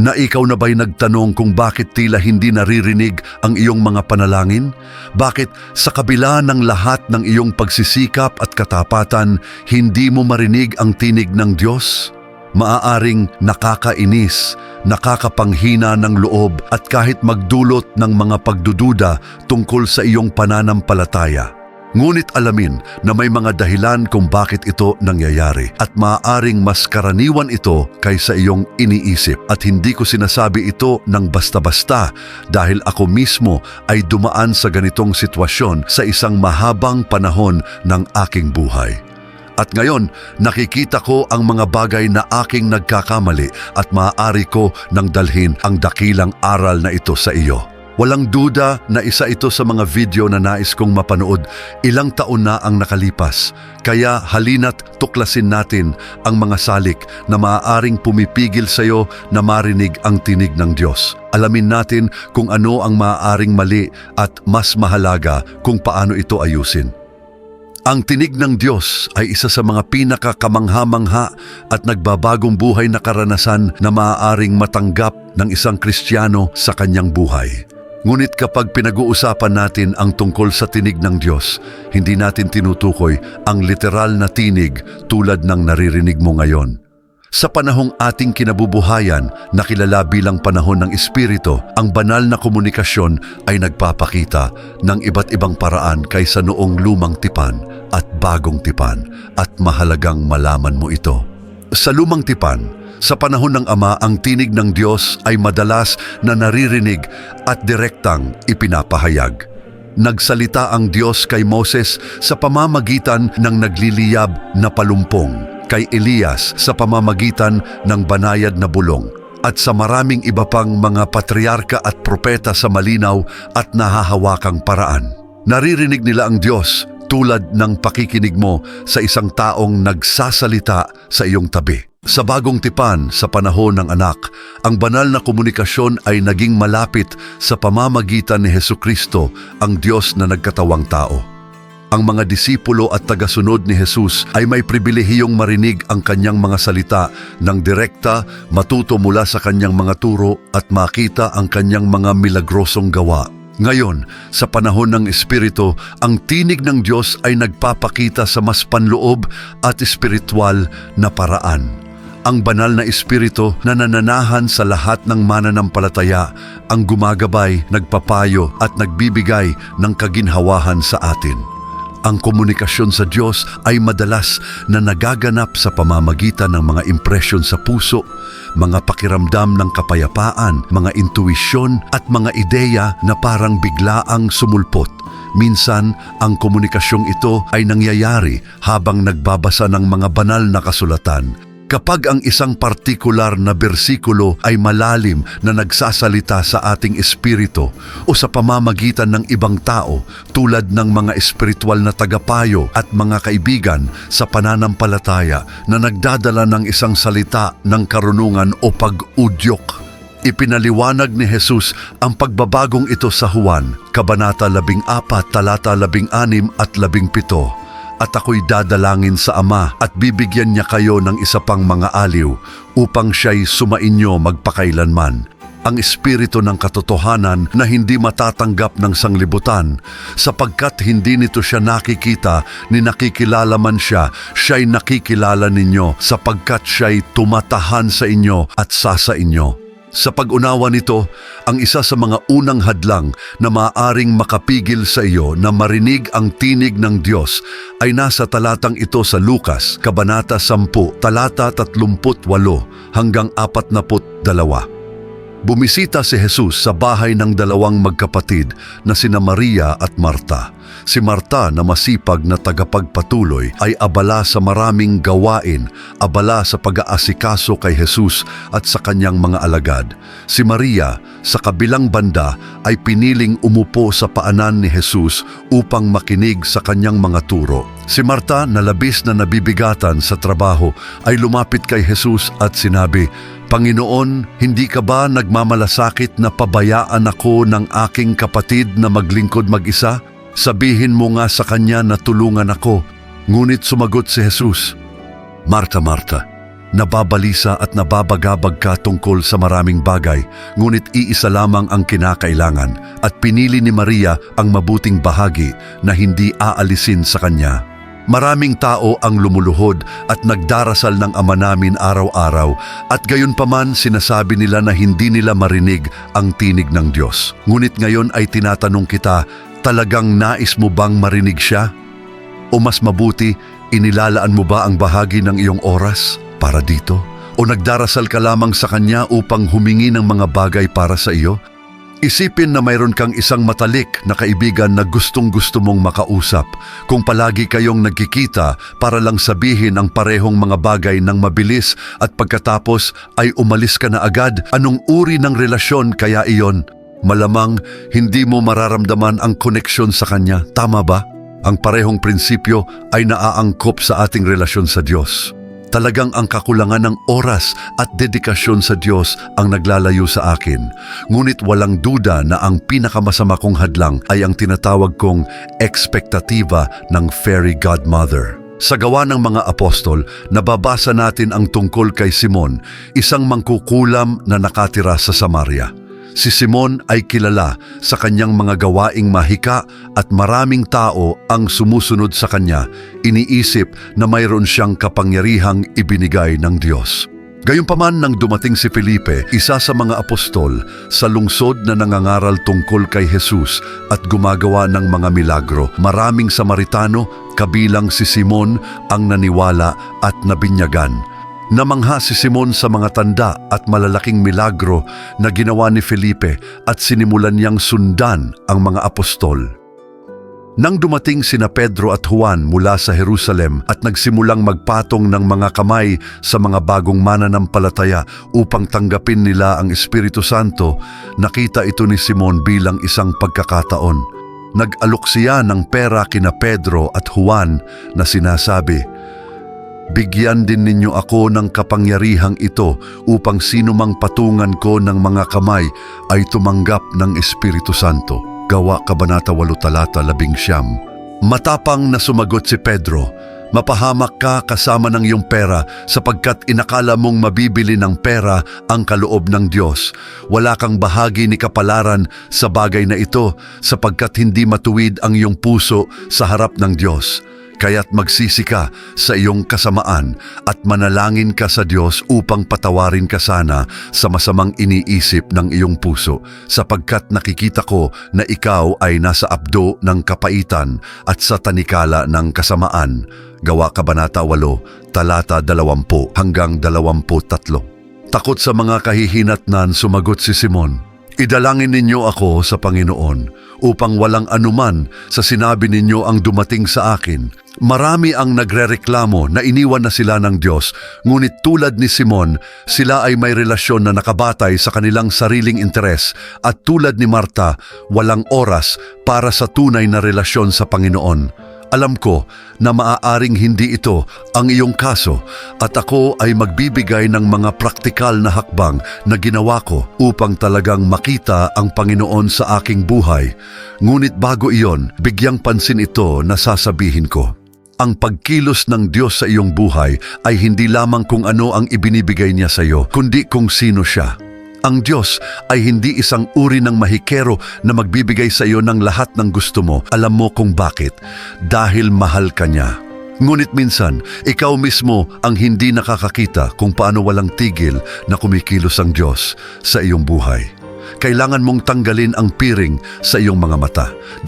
Na ikaw na ba'y nagtanong kung bakit tila hindi naririnig ang iyong mga panalangin? Bakit sa kabila ng lahat ng iyong pagsisikap at katapatan, hindi mo marinig ang tinig ng Diyos? Maaaring nakakainis, nakakapanghina ng loob at kahit magdulot ng mga pagdududa tungkol sa iyong pananampalataya. Ngunit alamin na may mga dahilan kung bakit ito nangyayari at maaaring mas karaniwan ito kaysa iyong iniisip at hindi ko sinasabi ito ng basta-basta dahil ako mismo ay dumaan sa ganitong sitwasyon sa isang mahabang panahon ng aking buhay. At ngayon, nakikita ko ang mga bagay na aking nagkakamali at maaari ko nang dalhin ang dakilang aral na ito sa iyo. Walang duda na isa ito sa mga video na nais kong mapanood ilang taon na ang nakalipas. Kaya halina't tuklasin natin ang mga salik na maaaring pumipigil sa iyo na marinig ang tinig ng Diyos. Alamin natin kung ano ang maaaring mali at mas mahalaga kung paano ito ayusin. Ang tinig ng Diyos ay isa sa mga pinakakamangha-mangha at nagbabagong buhay na karanasan na maaaring matanggap ng isang Kristiyano sa kanyang buhay. Ngunit kapag pinag-uusapan natin ang tungkol sa tinig ng Diyos, hindi natin tinutukoy ang literal na tinig tulad ng naririnig mo ngayon. Sa panahong ating kinabubuhayan na kilala bilang panahon ng Espiritu, ang banal na komunikasyon ay nagpapakita ng iba't ibang paraan kaysa noong lumang tipan at bagong tipan at mahalagang malaman mo ito. Sa lumang tipan, sa panahon ng Ama, ang tinig ng Diyos ay madalas na naririnig at direktang ipinapahayag. Nagsalita ang Diyos kay Moses sa pamamagitan ng nagliliyab na palumpong, kay Elias sa pamamagitan ng banayad na bulong, at sa maraming iba pang mga patriarka at propeta sa malinaw at nahahawakang paraan. Naririnig nila ang Diyos tulad ng pakikinig mo sa isang taong nagsasalita sa iyong tabi. Sa bagong tipan sa panahon ng anak, ang banal na komunikasyon ay naging malapit sa pamamagitan ni Heso Kristo, ang Diyos na nagkatawang tao. Ang mga disipulo at tagasunod ni Jesus ay may pribilehiyong marinig ang kanyang mga salita ng direkta, matuto mula sa kanyang mga turo at makita ang kanyang mga milagrosong gawa. Ngayon, sa panahon ng Espiritu, ang tinig ng Diyos ay nagpapakita sa mas panloob at espiritual na paraan. Ang banal na Espiritu na nananahan sa lahat ng mananampalataya ang gumagabay, nagpapayo at nagbibigay ng kaginhawahan sa atin. Ang komunikasyon sa Diyos ay madalas na nagaganap sa pamamagitan ng mga impresyon sa puso, mga pakiramdam ng kapayapaan, mga intuisyon at mga ideya na parang biglaang sumulpot. Minsan, ang komunikasyong ito ay nangyayari habang nagbabasa ng mga banal na kasulatan Kapag ang isang partikular na bersikulo ay malalim na nagsasalita sa ating espiritu o sa pamamagitan ng ibang tao tulad ng mga espiritual na tagapayo at mga kaibigan sa pananampalataya na nagdadala ng isang salita ng karunungan o pag-udyok. Ipinaliwanag ni Jesus ang pagbabagong ito sa Juan, Kabanata 14, Talata 16 at 17 at ako'y dadalangin sa Ama at bibigyan niya kayo ng isa pang mga aliw upang siya'y sumainyo magpakailanman. Ang espiritu ng katotohanan na hindi matatanggap ng sanglibutan sapagkat hindi nito siya nakikita ni nakikilala man siya, siya'y nakikilala ninyo sapagkat siya'y tumatahan sa inyo at sasa inyo. Sa pag-unawa nito, ang isa sa mga unang hadlang na maaaring makapigil sa iyo na marinig ang tinig ng Diyos ay nasa talatang ito sa Lukas, Kabanata 10, talata 38 hanggang 42. Bumisita si Jesus sa bahay ng dalawang magkapatid na sina Maria at Marta. Si Marta na masipag na tagapagpatuloy ay abala sa maraming gawain, abala sa pag-aasikaso kay Jesus at sa kanyang mga alagad. Si Maria sa kabilang banda ay piniling umupo sa paanan ni Jesus upang makinig sa kanyang mga turo. Si Marta na labis na nabibigatan sa trabaho ay lumapit kay Jesus at sinabi, Panginoon, hindi ka ba nagmamalasakit na pabayaan ako ng aking kapatid na maglingkod mag-isa? Sabihin mo nga sa kanya na tulungan ako. Ngunit sumagot si Jesus, Marta, Marta, nababalisa at nababagabag ka tungkol sa maraming bagay, ngunit iisa lamang ang kinakailangan at pinili ni Maria ang mabuting bahagi na hindi aalisin sa kanya. Maraming tao ang lumuluhod at nagdarasal ng ama namin araw-araw at gayon paman sinasabi nila na hindi nila marinig ang tinig ng Diyos. Ngunit ngayon ay tinatanong kita, talagang nais mo bang marinig siya? O mas mabuti, inilalaan mo ba ang bahagi ng iyong oras para dito? O nagdarasal ka lamang sa Kanya upang humingi ng mga bagay para sa iyo? Isipin na mayroon kang isang matalik na kaibigan na gustong gusto mong makausap. Kung palagi kayong nagkikita para lang sabihin ang parehong mga bagay ng mabilis at pagkatapos ay umalis ka na agad, anong uri ng relasyon kaya iyon? Malamang hindi mo mararamdaman ang koneksyon sa Kanya, tama ba? Ang parehong prinsipyo ay naaangkop sa ating relasyon sa Diyos. Talagang ang kakulangan ng oras at dedikasyon sa Diyos ang naglalayo sa akin. Ngunit walang duda na ang pinakamasama kong hadlang ay ang tinatawag kong ekspektativa ng fairy godmother. Sa gawa ng mga apostol, nababasa natin ang tungkol kay Simon, isang mangkukulam na nakatira sa Samaria. Si Simon ay kilala sa kanyang mga gawaing mahika at maraming tao ang sumusunod sa kanya. Iniisip na mayroon siyang kapangyarihang ibinigay ng Diyos. Gayunpaman nang dumating si Felipe, isa sa mga apostol, sa lungsod na nangangaral tungkol kay Jesus at gumagawa ng mga milagro, maraming Samaritano, kabilang si Simon, ang naniwala at nabinyagan. Namangha si Simon sa mga tanda at malalaking milagro na ginawa ni Felipe at sinimulan niyang sundan ang mga apostol. Nang dumating sina Pedro at Juan mula sa Jerusalem at nagsimulang magpatong ng mga kamay sa mga bagong mananampalataya upang tanggapin nila ang Espiritu Santo, nakita ito ni Simon bilang isang pagkakataon. Nag-alok siya ng pera kina Pedro at Juan na sinasabi, Bigyan din ninyo ako ng kapangyarihang ito upang sino mang patungan ko ng mga kamay ay tumanggap ng Espiritu Santo. Gawa Kabanata 8 Talata 11 Matapang na sumagot si Pedro, Mapahamak ka kasama ng iyong pera sapagkat inakala mong mabibili ng pera ang kaloob ng Diyos. Wala kang bahagi ni kapalaran sa bagay na ito sapagkat hindi matuwid ang iyong puso sa harap ng Diyos. Kaya't magsisi ka sa iyong kasamaan at manalangin ka sa Diyos upang patawarin ka sana sa masamang iniisip ng iyong puso sapagkat nakikita ko na ikaw ay nasa abdo ng kapaitan at sa tanikala ng kasamaan. Gawa Kabanata 8, talata 20 hanggang 23. Takot sa mga kahihinatnan sumagot si Simon, Idalangin ninyo ako sa Panginoon upang walang anuman sa sinabi ninyo ang dumating sa akin. Marami ang nagrereklamo na iniwan na sila ng Diyos, ngunit tulad ni Simon, sila ay may relasyon na nakabatay sa kanilang sariling interes at tulad ni Marta, walang oras para sa tunay na relasyon sa Panginoon. Alam ko na maaaring hindi ito ang iyong kaso at ako ay magbibigay ng mga praktikal na hakbang na ginawa ko upang talagang makita ang Panginoon sa aking buhay. Ngunit bago iyon, bigyang pansin ito na sasabihin ko. Ang pagkilos ng Diyos sa iyong buhay ay hindi lamang kung ano ang ibinibigay niya sa iyo, kundi kung sino siya. Ang Diyos ay hindi isang uri ng mahikero na magbibigay sa iyo ng lahat ng gusto mo. Alam mo kung bakit? Dahil mahal ka niya. Ngunit minsan, ikaw mismo ang hindi nakakakita kung paano walang tigil na kumikilos ang Diyos sa iyong buhay. Kailangan mong tanggalin ang piring sa iyong mga mata.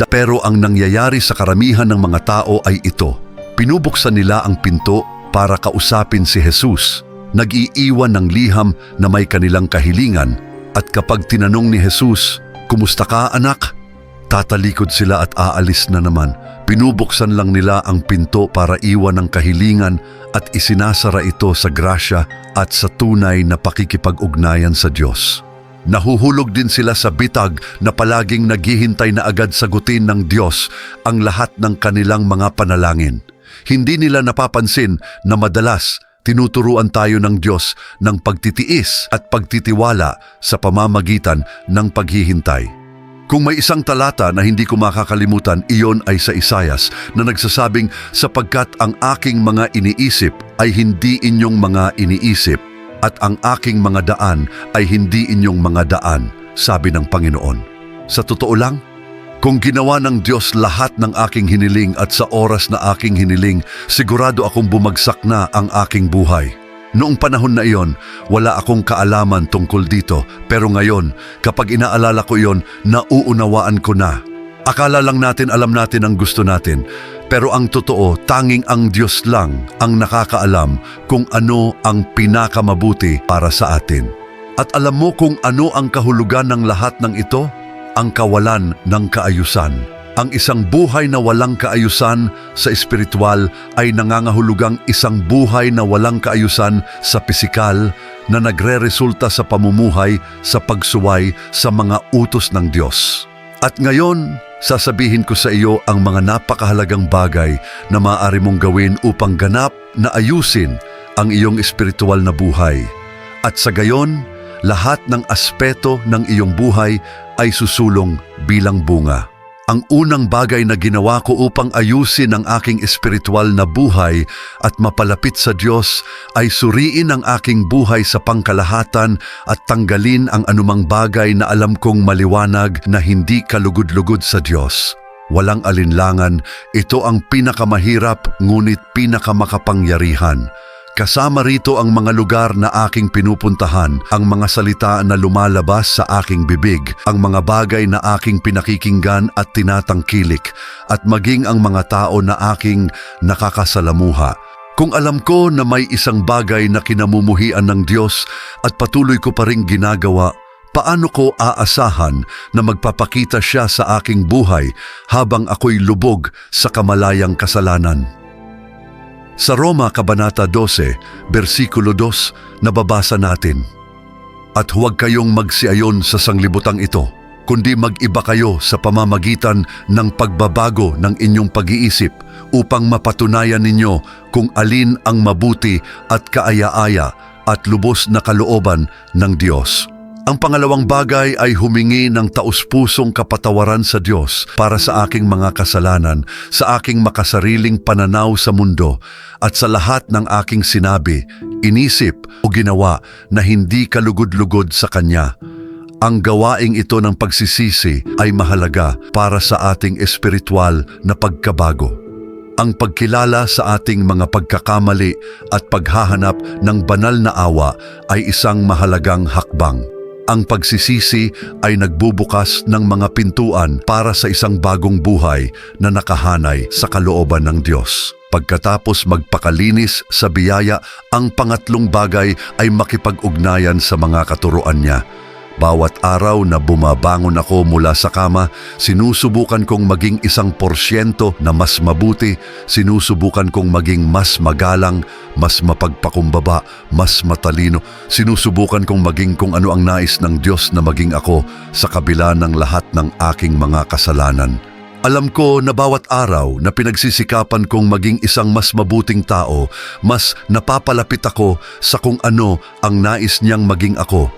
Pero ang nangyayari sa karamihan ng mga tao ay ito. Pinubuksan nila ang pinto para kausapin si Jesus nag-iiwan ng liham na may kanilang kahilingan at kapag tinanong ni Jesus, Kumusta ka anak? Tatalikod sila at aalis na naman. Pinubuksan lang nila ang pinto para iwan ng kahilingan at isinasara ito sa grasya at sa tunay na pakikipag-ugnayan sa Diyos. Nahuhulog din sila sa bitag na palaging naghihintay na agad sagutin ng Diyos ang lahat ng kanilang mga panalangin. Hindi nila napapansin na madalas tinuturuan tayo ng Diyos ng pagtitiis at pagtitiwala sa pamamagitan ng paghihintay. Kung may isang talata na hindi ko makakalimutan, iyon ay sa Isayas na nagsasabing sapagkat ang aking mga iniisip ay hindi inyong mga iniisip at ang aking mga daan ay hindi inyong mga daan, sabi ng Panginoon. Sa totoo lang, kung ginawa ng Diyos lahat ng aking hiniling at sa oras na aking hiniling, sigurado akong bumagsak na ang aking buhay. Noong panahon na iyon, wala akong kaalaman tungkol dito, pero ngayon, kapag inaalala ko iyon, nauunawaan ko na. Akala lang natin alam natin ang gusto natin, pero ang totoo, tanging ang Diyos lang ang nakakaalam kung ano ang pinakamabuti para sa atin. At alam mo kung ano ang kahulugan ng lahat ng ito? Ang kawalan ng kaayusan. Ang isang buhay na walang kaayusan sa espiritual ay nangangahulugang isang buhay na walang kaayusan sa pisikal na nagre-resulta sa pamumuhay sa pagsuway sa mga utos ng Diyos. At ngayon, sasabihin ko sa iyo ang mga napakahalagang bagay na maaari mong gawin upang ganap na ayusin ang iyong espiritual na buhay. At sa gayon, lahat ng aspeto ng iyong buhay ay susulong bilang bunga. Ang unang bagay na ginawa ko upang ayusin ang aking espiritual na buhay at mapalapit sa Diyos ay suriin ang aking buhay sa pangkalahatan at tanggalin ang anumang bagay na alam kong maliwanag na hindi kalugod-lugod sa Diyos. Walang alinlangan, ito ang pinakamahirap ngunit pinakamakapangyarihan. Kasama rito ang mga lugar na aking pinupuntahan, ang mga salita na lumalabas sa aking bibig, ang mga bagay na aking pinakikinggan at tinatangkilik, at maging ang mga tao na aking nakakasalamuha. Kung alam ko na may isang bagay na kinamumuhian ng Diyos at patuloy ko pa rin ginagawa, paano ko aasahan na magpapakita siya sa aking buhay habang ako'y lubog sa kamalayang kasalanan? Sa Roma Kabanata 12, versikulo 2, nababasa natin, At huwag kayong magsiayon sa sanglibutang ito, kundi mag-iba kayo sa pamamagitan ng pagbabago ng inyong pag-iisip upang mapatunayan ninyo kung alin ang mabuti at kaaya-aya at lubos na kalooban ng Diyos. Ang pangalawang bagay ay humingi ng taus-pusong kapatawaran sa Diyos para sa aking mga kasalanan, sa aking makasariling pananaw sa mundo, at sa lahat ng aking sinabi, inisip o ginawa na hindi kalugod-lugod sa Kanya. Ang gawaing ito ng pagsisisi ay mahalaga para sa ating espiritual na pagkabago. Ang pagkilala sa ating mga pagkakamali at paghahanap ng banal na awa ay isang mahalagang hakbang. Ang pagsisisi ay nagbubukas ng mga pintuan para sa isang bagong buhay na nakahanay sa kalooban ng Diyos. Pagkatapos magpakalinis sa biyaya, ang pangatlong bagay ay makipag-ugnayan sa mga katuruan niya. Bawat araw na bumabangon ako mula sa kama, sinusubukan kong maging isang porsyento na mas mabuti, sinusubukan kong maging mas magalang, mas mapagpakumbaba, mas matalino, sinusubukan kong maging kung ano ang nais ng Diyos na maging ako sa kabila ng lahat ng aking mga kasalanan. Alam ko na bawat araw na pinagsisikapan kong maging isang mas mabuting tao, mas napapalapit ako sa kung ano ang nais niyang maging ako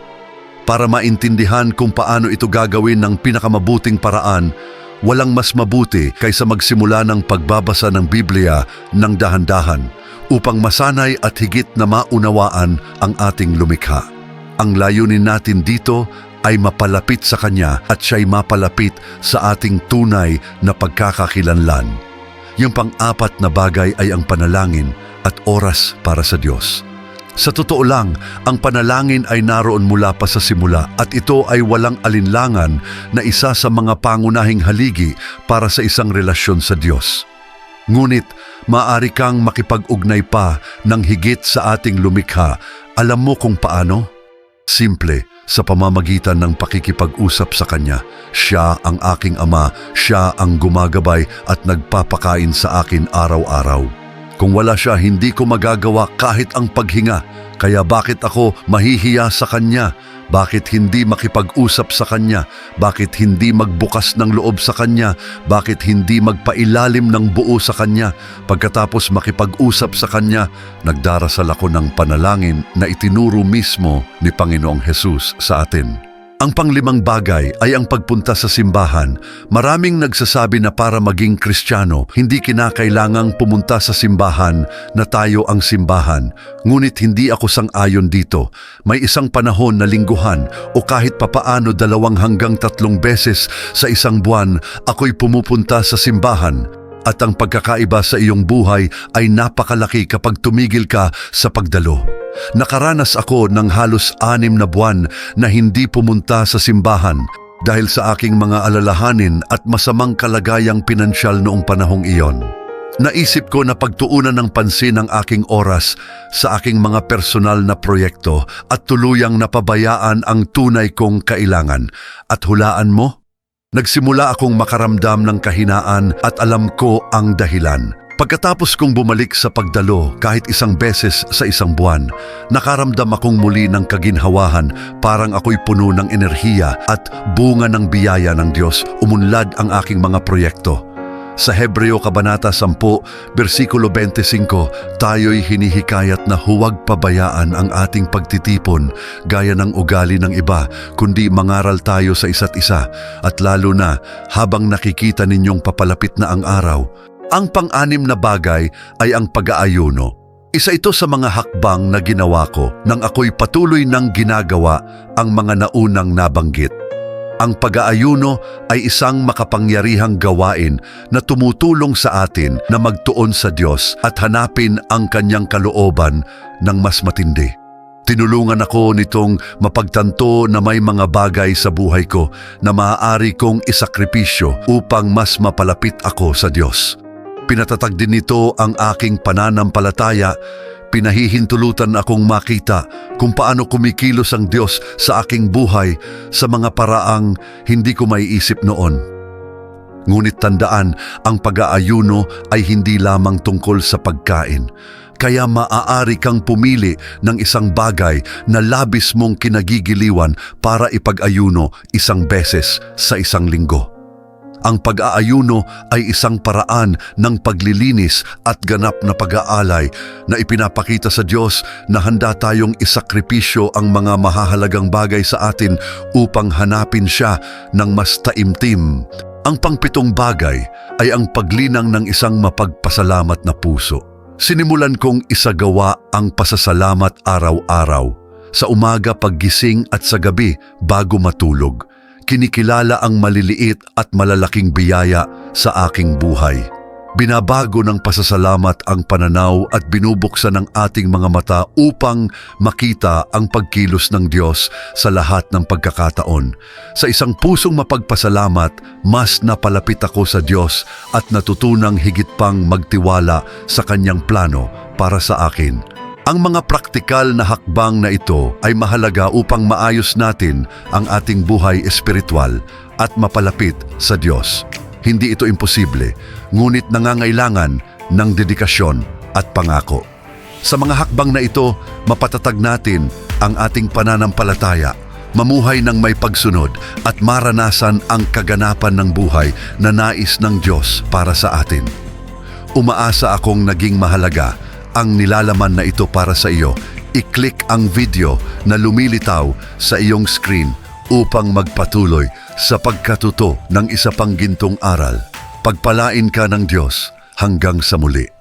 para maintindihan kung paano ito gagawin ng pinakamabuting paraan, walang mas mabuti kaysa magsimula ng pagbabasa ng Biblia ng dahan-dahan upang masanay at higit na maunawaan ang ating lumikha. Ang layunin natin dito ay mapalapit sa Kanya at siya'y mapalapit sa ating tunay na pagkakakilanlan. Yung pang-apat na bagay ay ang panalangin at oras para sa Diyos. Sa totoo lang, ang panalangin ay naroon mula pa sa simula at ito ay walang alinlangan na isa sa mga pangunahing haligi para sa isang relasyon sa Diyos. Ngunit, maaari kang makipag-ugnay pa ng higit sa ating lumikha. Alam mo kung paano? Simple, sa pamamagitan ng pakikipag-usap sa Kanya. Siya ang aking Ama, Siya ang gumagabay at nagpapakain sa akin araw-araw. Kung wala siya, hindi ko magagawa kahit ang paghinga. Kaya bakit ako mahihiya sa Kanya? Bakit hindi makipag-usap sa Kanya? Bakit hindi magbukas ng loob sa Kanya? Bakit hindi magpailalim ng buo sa Kanya? Pagkatapos makipag-usap sa Kanya, nagdarasal ako ng panalangin na itinuro mismo ni Panginoong Hesus sa atin. Ang panglimang bagay ay ang pagpunta sa simbahan. Maraming nagsasabi na para maging kristyano, hindi kinakailangang pumunta sa simbahan na tayo ang simbahan. Ngunit hindi ako sang-ayon dito. May isang panahon na lingguhan o kahit papaano dalawang hanggang tatlong beses sa isang buwan, ako'y pumupunta sa simbahan. At ang pagkakaiba sa iyong buhay ay napakalaki kapag tumigil ka sa pagdalo. Nakaranas ako ng halos anim na buwan na hindi pumunta sa simbahan dahil sa aking mga alalahanin at masamang kalagayang pinansyal noong panahong iyon. Naisip ko na pagtuunan ng pansin ang aking oras sa aking mga personal na proyekto at tuluyang napabayaan ang tunay kong kailangan. At hulaan mo? Nagsimula akong makaramdam ng kahinaan at alam ko ang dahilan. Pagkatapos kong bumalik sa pagdalo kahit isang beses sa isang buwan, nakaramdam akong muli ng kaginhawahan parang ako'y puno ng enerhiya at bunga ng biyaya ng Diyos umunlad ang aking mga proyekto. Sa Hebreo Kabanata 10, versikulo 25, tayo'y hinihikayat na huwag pabayaan ang ating pagtitipon gaya ng ugali ng iba, kundi mangaral tayo sa isa't isa at lalo na habang nakikita ninyong papalapit na ang araw. Ang pang-anim na bagay ay ang pag-aayuno. Isa ito sa mga hakbang na ginawa ko nang ako'y patuloy nang ginagawa ang mga naunang nabanggit. Ang pag-aayuno ay isang makapangyarihang gawain na tumutulong sa atin na magtuon sa Diyos at hanapin ang kanyang kalooban ng mas matindi. Tinulungan ako nitong mapagtanto na may mga bagay sa buhay ko na maaari kong isakripisyo upang mas mapalapit ako sa Diyos. Pinatatag din nito ang aking pananampalataya pinahihintulutan akong makita kung paano kumikilos ang Diyos sa aking buhay sa mga paraang hindi ko maiisip noon. Ngunit tandaan, ang pag-aayuno ay hindi lamang tungkol sa pagkain. Kaya maaari kang pumili ng isang bagay na labis mong kinagigiliwan para ipag-ayuno isang beses sa isang linggo. Ang pag-aayuno ay isang paraan ng paglilinis at ganap na pag-aalay na ipinapakita sa Diyos na handa tayong isakripisyo ang mga mahahalagang bagay sa atin upang hanapin siya ng mas taimtim. Ang pangpitong bagay ay ang paglinang ng isang mapagpasalamat na puso. Sinimulan kong isagawa ang pasasalamat araw-araw, sa umaga paggising at sa gabi bago matulog kinikilala ang maliliit at malalaking biyaya sa aking buhay. Binabago ng pasasalamat ang pananaw at binubuksan ang ating mga mata upang makita ang pagkilos ng Diyos sa lahat ng pagkakataon. Sa isang pusong mapagpasalamat, mas napalapit ako sa Diyos at natutunang higit pang magtiwala sa Kanyang plano para sa akin. Ang mga praktikal na hakbang na ito ay mahalaga upang maayos natin ang ating buhay espiritual at mapalapit sa Diyos. Hindi ito imposible, ngunit nangangailangan ng dedikasyon at pangako. Sa mga hakbang na ito, mapatatag natin ang ating pananampalataya, mamuhay ng may pagsunod at maranasan ang kaganapan ng buhay na nais ng Diyos para sa atin. Umaasa akong naging mahalaga ang nilalaman na ito para sa iyo, i-click ang video na lumilitaw sa iyong screen upang magpatuloy sa pagkatuto ng isa pang gintong aral. Pagpalain ka ng Diyos hanggang sa muli.